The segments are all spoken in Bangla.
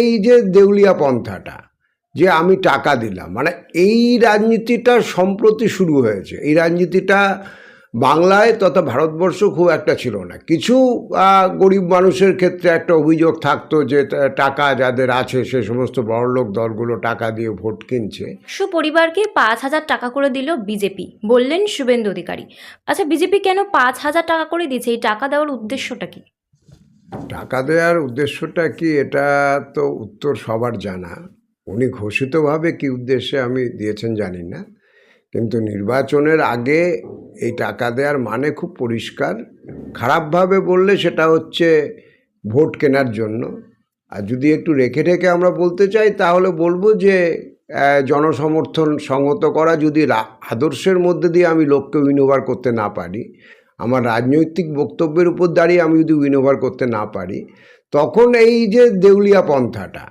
এই যে দেউলিয়া পন্থাটা, যে আমি টাকা দিলাম মানে এই রাজনীতিটা সম্প্রতি শুরু হয়েছে। এই রাজনীতিটা বাংলায় তথা ভারতবর্ষ খুব একটা ছিল না। কিছু গরিব মানুষের ক্ষেত্রে একটা অভিযোগ থাকতো যে টাকা যাদের আছে, সে সমস্ত বড়লোক দলগুলো টাকা দিয়ে ভোট কিনছে। সুপরিবারকে পাঁচ হাজার টাকা করে দিল বিজেপি, বললেন শুভেন্দু অধিকারী। আচ্ছা বিজেপি কেন পাঁচ হাজার টাকা করে দিচ্ছে এই টাকা দেওয়ার উদ্দেশ্যটা কি? টাকা দেওয়ার উদ্দেশ্যটা কি? এটা তো উত্তর সবার জানা। উনি ঘোষিতভাবে কি উদ্দেশ্যে আমি দিয়েছেন জানি না। কিন্তু নির্বাচনের আগে এই টাকা দেওয়ার মানে খুব পরিষ্কার। খারাপভাবে বললে সেটা হচ্ছে ভোট কেনার জন্য। আর যদি একটু রেখে রেখে আমরা বলতে চাই, তাহলে বলব যে জনসমর্থন সংহত করা যদি আদর্শের মধ্যে দিয়ে আমি লোককে উইনোভার করতে না পারি আমার রাজনৈতিক বক্তব্যের উপর দাঁড়িয়ে আমি যদি উইনোভার করতে না পারি, তখন এই যে দেউলিয়া পন্থাটা,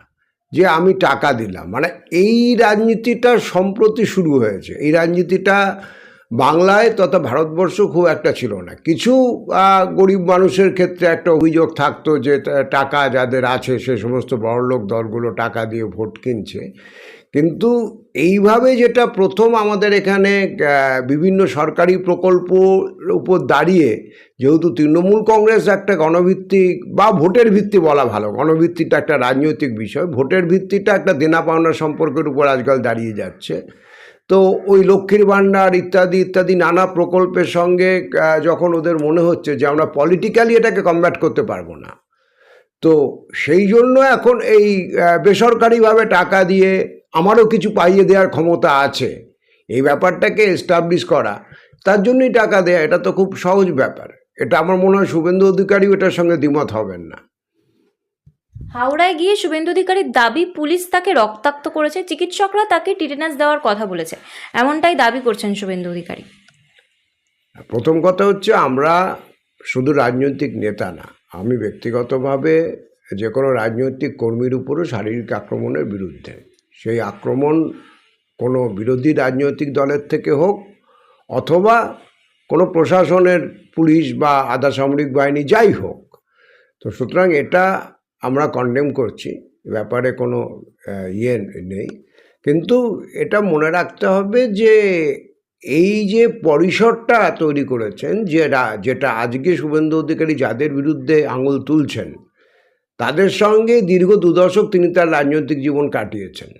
যে আমি টাকা দিলাম মানে এই রাজনীতিটা সম্প্রতি শুরু হয়েছে। এই রাজনীতিটা বাংলায় তথা ভারতবর্ষ খুব একটা ছিল না। কিছু গরিব মানুষের ক্ষেত্রে একটা অভিযোগ থাকতো যে টাকা যাদের আছে, সে সমস্ত বড়লোক দলগুলো টাকা দিয়ে ভোট কিনছে। কিন্তু এইভাবে যেটা প্রথম আমাদের এখানে বিভিন্ন সরকারি প্রকল্পর উপর দাঁড়িয়ে যেহেতু তৃণমূল কংগ্রেস একটা গণভিত্তিক বা ভোটের ভিত্তি বলা ভালো, গণভিত্তিটা একটা রাজনৈতিক বিষয়, ভোটের ভিত্তিটা একটা দেনা পাওনা সম্পর্কের উপর আজকাল দাঁড়িয়ে যাচ্ছে। তো ওই লক্ষ্মীর ভাণ্ডার ইত্যাদি ইত্যাদি নানা প্রকল্পের সঙ্গে যখন ওদের মনে হচ্ছে যে আমরা পলিটিক্যালি এটাকে কমব্যাট করতে পারব না। তো সেই জন্য এখন এই বেসরকারিভাবে টাকা দিয়ে আমারও কিছু পাইয়ে দেওয়ার ক্ষমতা আছে। এই ব্যাপারটাকে এস্টাবলিশ করা তার জন্যই টাকা দেয়া এটা তো খুব সহজ ব্যাপার। এটা আমার মনে হয় শুভেন্দু অধিকারী এটার সঙ্গে দ্বিমত হবেন না। হাওড়ায় গিয়ে শুভেন্দু অধিকারীর দাবি পুলিশ তাকে রক্তাক্ত করেছে চিকিৎসকরা তাকে টিটেনাস দেওয়ার কথা বলেছে। এমনটাই দাবি করছেন শুভেন্দু অধিকারী। প্রথম কথা হচ্ছে আমরা শুধু রাজনৈতিক নেতা না আমি ব্যক্তিগতভাবে যে কোনো রাজনৈতিক কর্মীর উপরও শারীরিক আক্রমণের বিরুদ্ধে। সেই আক্রমণ কোনো বিরোধী রাজনৈতিক দলের থেকে হোক অথবা কোনো প্রশাসনের পুলিশ বা আধা সামরিক বাহিনী যাই হোক। তো সুতরাং এটা আমরা কন্ডেম করছি ব্যাপারে কোনো ইয়ে নেই। কিন্তু এটা মনে রাখতে হবে যে এই যে পরিসরটা তৈরি করেছেন যেটা যেটা আজকে শুভেন্দু অধিকারী যাদের বিরুদ্ধে আঙুল তুলছেন, তাদের সঙ্গে দীর্ঘ দুদশক তিনি তার রাজনৈতিক জীবন কাটিয়েছেন।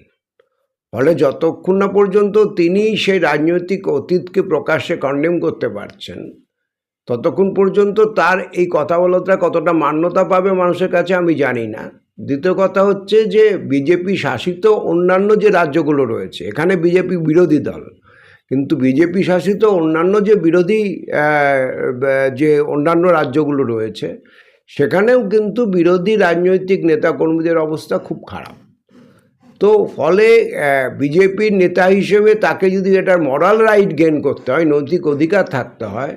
ফলে যতক্ষণ না পর্যন্ত তিনি সেই রাজনৈতিক অতীতকে প্রকাশ্যে কন্ডেম করতে পারছেন, ততক্ষণ পর্যন্ত তার এই কথা কথাবলতা কতটা মান্যতা পাবে মানুষের কাছে আমি জানি না। দ্বিতীয় কথা হচ্ছে যে বিজেপি শাসিত অন্যান্য যে রাজ্যগুলো রয়েছে, এখানে বিজেপি বিরোধী দল, কিন্তু বিজেপি শাসিত অন্যান্য যে বিরোধী যে অন্যান্য রাজ্যগুলো রয়েছে, সেখানেও কিন্তু বিরোধী রাজনৈতিক নেতাকর্মীদের অবস্থা খুব খারাপ। তো ফলে বিজেপির নেতা হিসেবে তাকে যদি এটার মরাল রাইট গেন করতে হয়, নৈতিক অধিকার থাকতে হয়,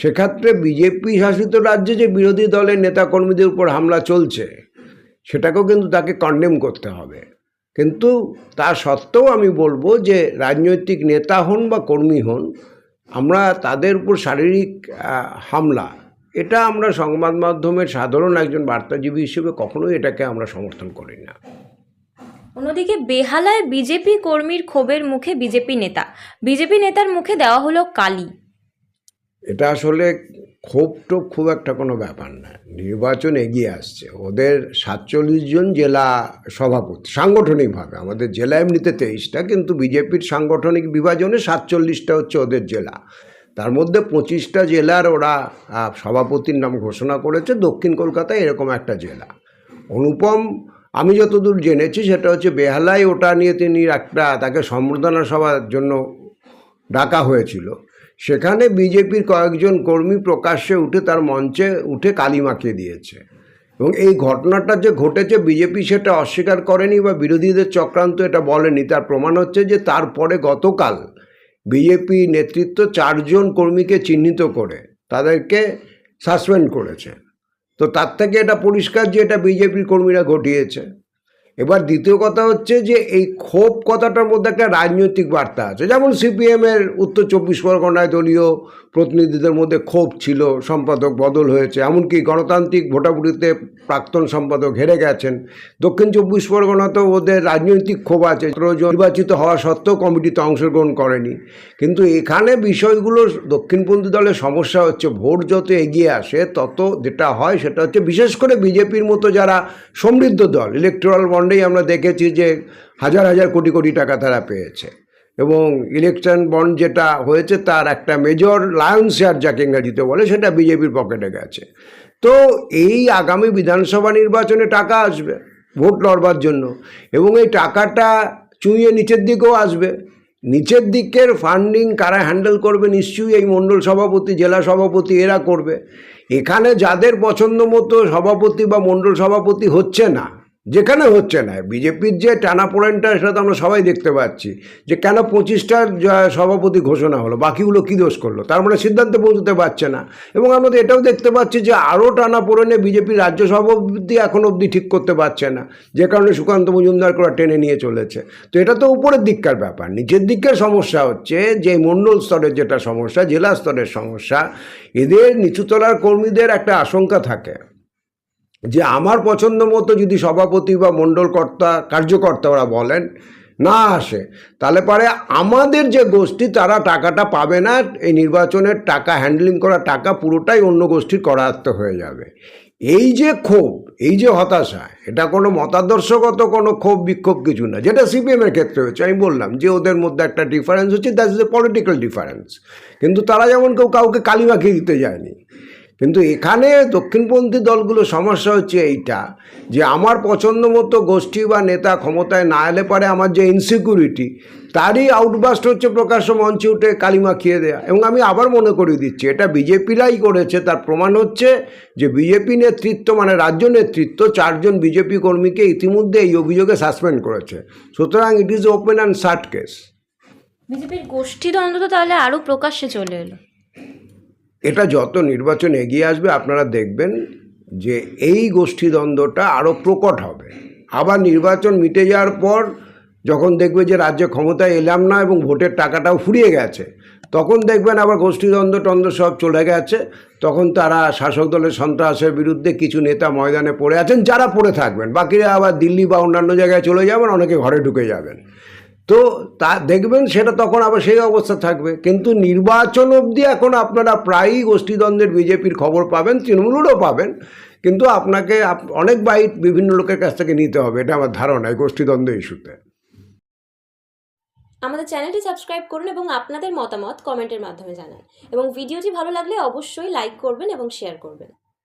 সেক্ষেত্রে বিজেপি শাসিত রাজ্যে যে বিরোধী দলের নেতাকর্মীদের উপর হামলা চলছে, সেটাকেও কিন্তু তাকে কন্ডেম করতে হবে। কিন্তু তা সত্ত্বেও আমি বলব যে, রাজনৈতিক নেতা হন বা কর্মী হন, আমরা তাদের উপর শারীরিক হামলা, এটা আমরা সংবাদ মাধ্যমের সাধারণ একজন বার্তাজীবী হিসেবে কখনোই এটাকে আমরা সমর্থন করি না। অন্যদিকে বেহালায় বিজেপি কর্মীর ক্ষোভের মুখে বিজেপি নেতা। বিজেপি নেতার মুখে দেওয়া হলো কালি। এটা আসলে ক্ষোভ টোপ খুব একটা কোনো ব্যাপার না। নির্বাচন এগিয়ে আসছে। ওদের সাতচল্লিশ জন জেলা সভাপতি, সাংগঠনিকভাবে। আমাদের জেলা এমনিতে তেইশটা, কিন্তু বিজেপির সাংগঠনিক বিভাজনে সাতচল্লিশটা হচ্ছে ওদের জেলা। তার মধ্যে পঁচিশটা জেলার ওরা সভাপতির নাম ঘোষণা করেছে। দক্ষিণ কলকাতায় এরকম একটা জেলা। অনুপম আমি যতদূর জেনেছি সেটা হচ্ছে বেহালায় ওটা নিয়ে তিনি একটা তাকে সম্বর্ধনা সভার জন্য ডাকা হয়েছিল। সেখানে বিজেপির কয়েকজন কর্মী প্রকাশ্যে উঠে তার মঞ্চে উঠে কালি মাখিয়ে দিয়েছে। এবং এই ঘটনাটা যে ঘটেছে, বিজেপি সেটা অস্বীকার করেনি বা বিরোধীদের চক্রান্ত এটা বলেনি। তার প্রমাণ হচ্ছে যে তারপরে গতকাল বিজেপি নেতৃত্ব চারজন কর্মীকে চিহ্নিত করে তাদেরকে সাসপেন্ড করেছে। তো তার থেকে এটা পরিষ্কার যে এটা বিজেপি কর্মীরা ঘটিয়েছে। এবার দ্বিতীয় কথা হচ্ছে যে এই ক্ষোভ কথাটার মধ্যে একটা রাজনৈতিক বার্তা আছে। যেমন সিপিএমের উত্তর চব্বিশ পরগনায় দলীয় প্রতিনিধিদের মধ্যে ক্ষোভ ছিল, সম্পাদক বদল হয়েছে। এমনকি গণতান্ত্রিক ভোটাভুটিতে প্রাক্তন সম্পাদক হেরে গেছেন। দক্ষিণ চব্বিশ পরগনাতেও ওদের রাজনৈতিক ক্ষোভ আছে। নির্বাচিত হওয়া সত্ত্বেও কমিটিতে অংশগ্রহণ করেনি। কিন্তু এখানে বিষয়গুলো দক্ষিণপন্থী দলের সমস্যা হচ্ছে, ভোট যত এগিয়ে আসে, তত যেটা হয় সেটা হচ্ছে বিশেষ করে বিজেপির মতো যারা সমৃদ্ধ দল ইলেকট্রাল বন্ডেই আমরা দেখেছি যে হাজার হাজার কোটি কোটি টাকা তারা পেয়েছে। এবং ইলেকশন বন্ড যেটা হয়েছে তার একটা মেজর লায়ন শেয়ার যাকে ইংরাজিতে বলে সেটা বিজেপির পকেটে গেছে। তো এই আগামী বিধানসভা নির্বাচনে টাকা আসবে, ভোট লড়বার জন্য। এবং এই টাকাটা চুইয়ে নিচের দিকেও আসবে। নিচের দিকের ফান্ডিং কারা হ্যান্ডেল করবে নিশ্চয়ই এই মণ্ডল সভাপতি, জেলা সভাপতি এরা করবে। এখানে যাদের পছন্দ মতো সভাপতি বা মণ্ডল সভাপতি হচ্ছে না যেখানে হচ্ছে না। বিজেপির যে টানাপোড়েনটা সেটা তো আমরা সবাই দেখতে পাচ্ছি। যে কেন পঁচিশটার সভাপতি ঘোষণা হলো? বাকিগুলো কী দোষ করল? তার মানে সিদ্ধান্তে পৌঁছতে পারছে না। এবং আমরা তো এটাও দেখতে পাচ্ছি যে, আরও টানাপোড়েনে বিজেপির রাজ্য সভাপতি এখন অবধি ঠিক করতে পারছে না। যে কারণে সুকান্ত মজুমদার করা টেনে নিয়ে চলেছে। তো এটা তো উপরের দিককার ব্যাপার। নিচের দিকের সমস্যা হচ্ছে যে মণ্ডল স্তরের যেটা সমস্যা, জেলা স্তরের সমস্যা, এদের নিচুতলার কর্মীদের একটা আশঙ্কা থাকে। যে আমার পছন্দ মতো যদি সভাপতি বা মণ্ডলকর্তা কার্যকর্তা ওরা বলেন, না আসে। তাহলে পরে আমাদের যে গোষ্ঠী, তারা টাকাটা পাবে না, এই নির্বাচনের টাকা হ্যান্ডলিং করা টাকা পুরোটাই অন্য গোষ্ঠীর করায়ত্ত হয়ে যাবে। এই যে ক্ষোভ, এই যে হতাশা, এটা কোনো মতাদর্শগত কোনো ক্ষোভ, বিক্ষোভ কিছু না। যেটা সিপিএমের ক্ষেত্রে হচ্ছে আমি বললাম যে ওদের মধ্যে একটা ডিফারেন্স হচ্ছে that is a political difference কিন্তু তারা যেমন কেউ কাউকে কালি মাখিয়ে দিতে যায়নি কিন্তু এখানে দক্ষিণপন্থী দলগুলো সমস্যা হচ্ছে এইটা, যে আমার পছন্দ মতো গোষ্ঠী বা নেতা ক্ষমতায় না এলে পারে আমার যে ইনসিকিউরিটি তারই আউটবাস্ট হচ্ছে প্রকাশ্য মঞ্চে উঠে কালিমা খেয়ে দেয়া। এবং আমি আবার মনে করিয়ে দিচ্ছি, এটা বিজেপিরাই করেছে, তার প্রমাণ হচ্ছে যে বিজেপি নেতৃত্ব মানে রাজ্য নেতৃত্ব চারজন বিজেপি কর্মীকে ইতিমধ্যে এই অভিযোগে সাসপেন্ড করেছে। সুতরাং it is open and shut case বিজেপির গোষ্ঠী দ্বন্দ্ব তাহলে আরও প্রকাশ্যে চলে এলো। এটা যত নির্বাচন এগিয়ে আসবে, আপনারা দেখবেন যে এই গোষ্ঠীদ্বন্দ্বটা আরও প্রকট হবে। আবার নির্বাচন মিটে যাওয়ার পর যখন দেখবে যে রাজ্যে ক্ষমতায় এলাম না এবং ভোটের টাকাটাও ফুরিয়ে গেছে, তখন দেখবেন আবার গোষ্ঠীদ্বন্দ্ব টন্দ্ব সব চলে গেছে। তখন তারা শাসক দলের সন্ত্রাসের বিরুদ্ধে কিছু নেতা ময়দানে পড়ে আছেন, যারা পড়ে থাকবেন। বাকিরা আবার দিল্লি বা অন্যান্য জায়গায় চলে যাবেন, অনেকে ঘরে ঢুকে যাবেন। তো তা দেখবেন সেটা তখন আবার সেই অবস্থা থাকবে। কিন্তু নির্বাচন অবধি এখন আপনারা প্রায়ই গোষ্ঠীদ্বন্দ্বের বিজেপির খবর পাবেন, তৃণমূলেরও পাবেন। কিন্তু আপনাকে আপ- অনেক বাইট বিভিন্ন লোকের কাছ থেকে নিতে হবে, এটা আমার ধারণা গোষ্ঠীদ্বন্দ্ব ইস্যুতে। আমাদের চ্যানেলটি সাবস্ক্রাইব করুন এবং আপনাদের মতামত কমেন্টের মাধ্যমে জানান। এবং ভিডিওটি ভালো লাগলে অবশ্যই লাইক করবেন এবং শেয়ার করবেন।